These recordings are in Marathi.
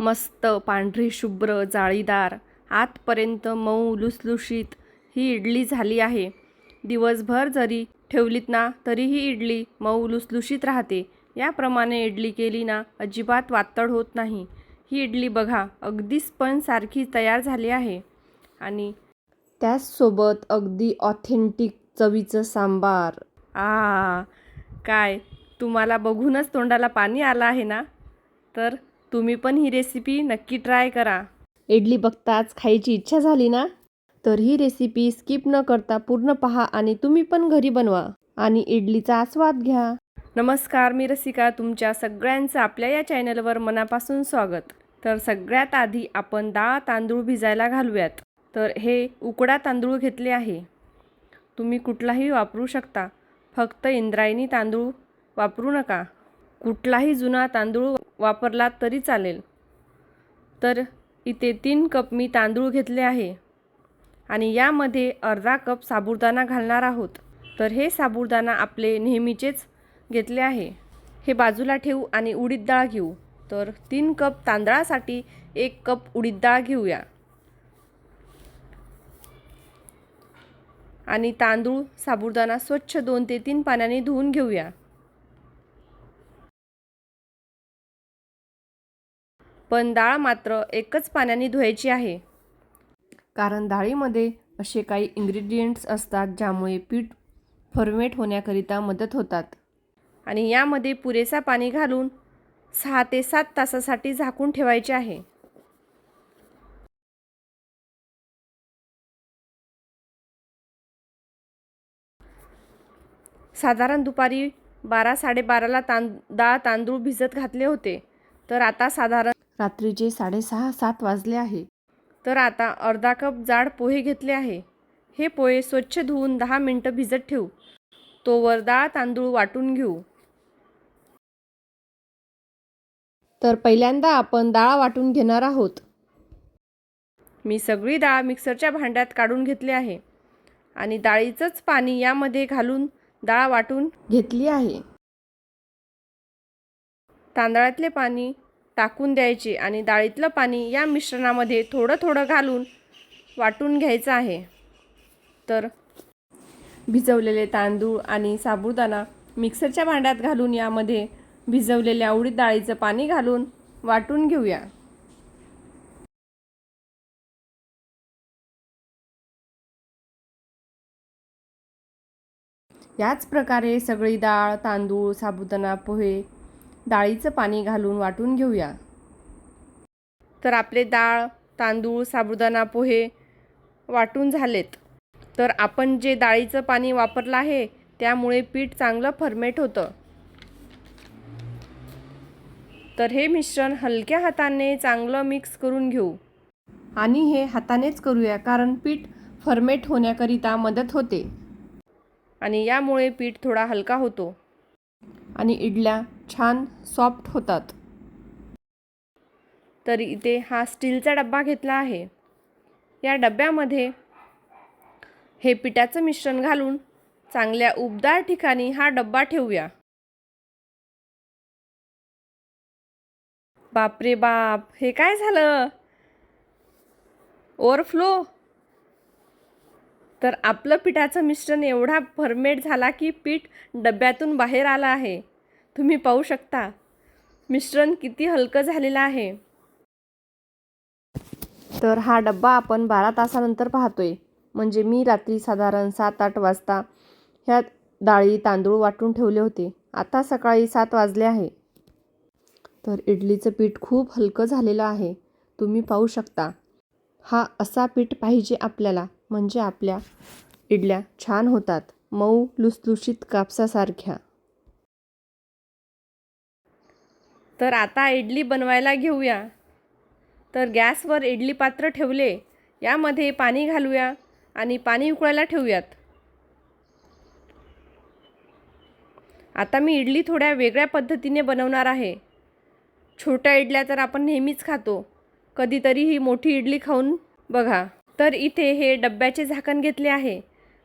मस्त पांढरी शुभ्र जाळीदार. आतपर्यंत मऊ लुसलुशीत ही इडली झाली आहे. दिवसभर जरी ठेवलीत ना तरी ही इडली मऊ लुसलुशीत राहते. याप्रमाणे इडली केली ना अजिबात वातड होत नाही. ही इडली बघा अगदी स्पंजसारखी तयार झाली आहे. आणि त्याचसोबत अगदी ऑथेंटिक चवीचं सांबार. आ काय? तुम्हाला बघूनच तोंडाला पाणी आलं आहे ना? तर तुम्ही पण ही रेसिपी नक्की ट्राय करा. इडली बघताच खायची इच्छा झाली ना? तर ही रेसिपी स्किप न करता पूर्ण पहा आणि तुम्ही पण घरी बनवा. आणि इडलीचा आस्वाद घ्या. नमस्कार मी रसिका. तुमच्या सगळ्यांचं आपल्या या चॅनलवर मनापासून स्वागत. तर सगळ्यात आधी आपण डाळ तांदूळ भिजायला घालूयात. तर हे उकडा तांदूळ घेतले आहे. तुम्ही कुठलाही वापरू शकता. फक्त इंद्रायणी तांदूळ वापरू नका. कुठलाही जुना तांदूळ वापरला तरी चालेल. तर इथे तीन कप मी तांदूळ घेतले आहे. आणि यामध्ये अर्धा कप साबुदाणा घालणार आहोत. तर हे साबुदाणा आपले नेहमीचेच घेतले आहे. हे बाजूला ठेवू आणि उडीद डाळ घेऊ. तर तीन कप तांदळासाठी एक कप उडीद डाळ घेऊया. आणि तांदूळ साबुदाणा स्वच्छ दोन ते तीन पाण्याने धुवून घेऊया. पण डाळ मात्र एकच पाण्याने धुवायची आहे. कारण डाळीमध्ये असे काही इन्ग्रेडियंट्स असतात ज्यामुळे पीठ फर्मेट होण्याकरिता मदत होतात. आणि यामध्ये पुरेसा पाणी घालून सहा ते सात तासासाठी झाकून ठेवायचे आहे. साधारण दुपारी बारा साडेबाराला तां डाळ तांदूळ भिजत घातले होते. तर आता साधारण रात्रीचे साडेसहा सात वाजले आहे. तर आता अर्धा कप जाड पोहे घेतले आहे. हे पोहे स्वच्छ धुवून दहा मिनटं भिजत ठेवू. तोवर डाळ तांदूळ वाटून घेऊ. तर पहिल्यांदा आपण डाळ वाटून घेणार आहोत. मी सगळी डाळ मिक्सरच्या भांड्यात काढून घेतली आहे. आणि डाळीचंच पाणी यामध्ये घालून डाळ वाटून घेतली आहे. तांदळातले पाणी टाकून द्यायचे आणि डाळीतलं पाणी या मिश्रणामध्ये थोडं थोडं घालून वाटून घ्यायचं आहे. तर भिजवलेले तांदूळ आणि साबुदाणा मिक्सरच्या भांड्यात घालून यामध्ये भिजवलेल्या उडीद डाळीचं पाणी घालून वाटून घेऊया. याच प्रकारे सगळी डाळ तांदूळ साबुदाणा पोहे डाळीचं पाणी घालून वाटून घेऊया. तर आपले डाळ तांदूळ साबुदाणा पोहे वाटून झालेत. तर आपण जे डाळीचं पाणी वापरलं आहे त्यामुळे पीठ चांगलं फर्मेट होतं. तर हे मिश्रण हलक्या हाताने चांगलं मिक्स करून घेऊ. आणि हे हातानेच करूया कारण पीठ फर्मेट होण्याकरिता मदत होते. आणि यामुळे पीठ थोडा हलका होतो. आणि इडल्या छान सॉफ्ट होतात. तर इथे हा स्टीलचा डब्बा घेतला आहे. या डब्यामध्ये हे पिठाचं मिश्रण घालून चांगल्या उबदार ठिकाणी हा डब्बा ठेवूया. बापरे बाप हे काय झालं? ओव्हरफ्लो तर आपलं पिठाचं मिश्रण एवढा फर्मेट झाला की पीठ डब्यातून बाहेर आलं आहे. तुम्ही पाहू शकता. मिश्रण किती हलकं झालेलं आहे. तर हा डब्बा आपण बारा तासानंतर पाहतोय. म्हणजे मी रात्री साधारण सात आठ वाजता ह्या डाळी तांदूळ वाटून ठेवले होते. आता सकाळी सात वाजले आहे. तर इडलीचं पीठ खूप हलकं झालेलं आहे. तुम्ही पाहू शकता. हा असा पीठ पाहिजे आपल्याला. म्हणजे आपल्या इडल्या छान होतात. मऊ लुसलुशीत कापसासारख्या. तर आता इडली बनवायला घेऊया. तर गॅसवर इडली पात्र ठेवले. यामध्ये पाणी घालूया आणि पाणी उकळायला ठेवूयात. आता मी इडली थोड्या वेगळ्या पद्धतीने बनवणार आहे. छोट्या इडल्या तर आपण नेहमीच खातो. कधीतरी ही मोठी इडली खाऊन बघा. तर इथे हे डब्याचे झाकण घेतले आहे.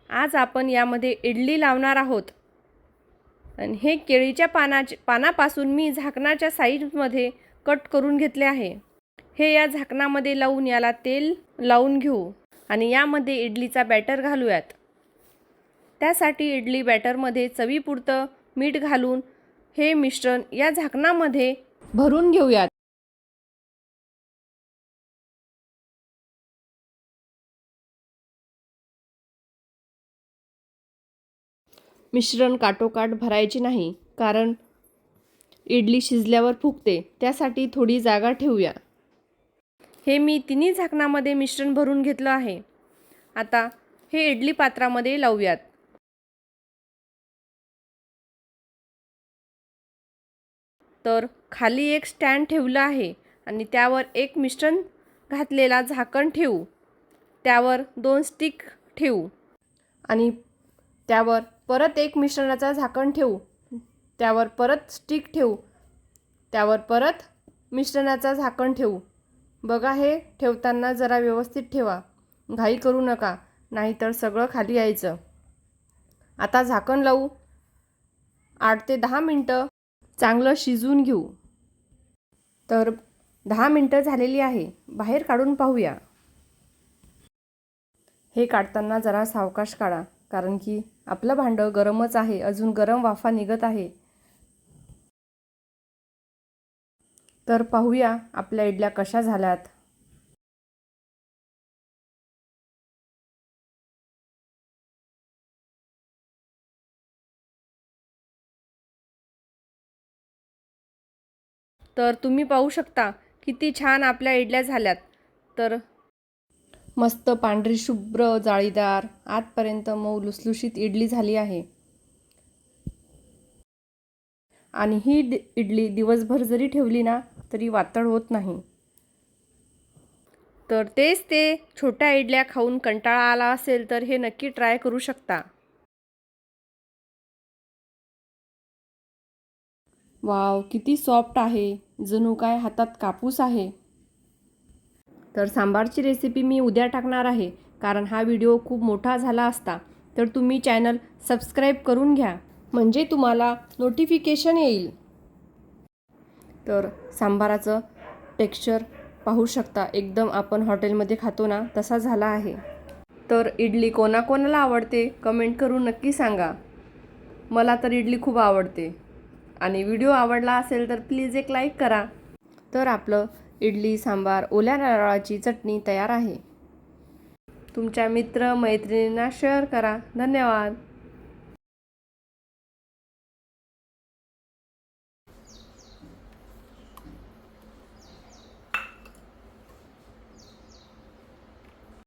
आज आपण यामध्ये इडली लावणार आहोत. आणि हे केळीच्या पानाचे पानापासून मी झाकणाच्या साईजमध्ये कट करून घेतले आहे. हे या झाकणामध्ये लावून याला तेल लावून घेऊ आणि यामध्ये इडलीचा बॅटर घालूयात. त्यासाठी इडली बॅटरमध्ये चवीपुरतं मीठ घालून हे मिश्रण या झाकणामध्ये भरून घेऊयात. मिश्रण काटोकाट भरायचे नाही कारण इडली शिजल्यावर फुगते त्यासाठी थोडी जागा ठेवूया. हे मी तिन्ही झाकणामध्ये मिश्रण भरून घेतलं आहे. आता हे इडली पात्रामध्ये लावूयात. तर खाली एक स्टँड ठेवलं आहे आणि त्यावर एक मिश्रण घातलेला झाकण ठेवू. त्यावर दोन स्टिक ठेवू. आणि त्यावर परत एक मिश्रणाचा झाकण ठेवू. त्यावर परत स्टिक ठेवू. त्यावर परत मिश्रणाचा झाकण ठेवू. बघा हे ठेवताना जरा व्यवस्थित ठेवा. घाई करू नका नाहीतर सगळं खाली यायचं. आता झाकण लावू. आठ ते दहा मिनटं चांगलं शिजवून घेऊ. तर दहा मिनटं झालेली आहे. बाहेर काढून पाहूया. हे काढताना जरा सावकाश काढा कारण की आपलं भांडं गरमच आहे अजून गरम वाफा निघत आहे. तर पाहूया आपल्या इडल्या कशा झाल्यात. तर तुम्ही पाहू शकता किती छान आपल्या इडल्या झाल्यात. तर मस्त पांढरी शुभ्र जाळीदार. आतपर्यंत मऊ लुसलुशीत इडली झाली आहे. आणि ही इडली दिवसभर जरी ठेवली ना तरी वातळ होत नाही. तर तेच ते छोट्या इडल्या खाऊन कंटाळा आला असेल तर हे नक्की ट्राय करू शकता. वाव किती सॉफ्ट आहे. जणू काय हातात कापूस आहे. तर सांबारची रेसिपी मी उद्या टाकणार आहे कारण हा व्हिडिओ खूप मोठा झाला असता. तर तुम्ही चॅनल सबस्क्राईब करून घ्या म्हणजे तुम्हाला नोटिफिकेशन येईल. तर सांबाराचं टेक्स्चर पाहू शकता. एकदम आपण हॉटेलमध्ये खातो ना तसा झाला आहे. तर इडली कोणाकोणाला आवडते कमेंट करून नक्की सांगा. मला तर इडली खूप आवडते. आणि व्हिडिओ आवडला असेल तर प्लीज एक लाईक करा. तर आपलं इडली सांबार ओल्या नारळाची चटणी तयार आहे. तुमच्या मित्र मैत्रिणींना शेअर करा. धन्यवाद.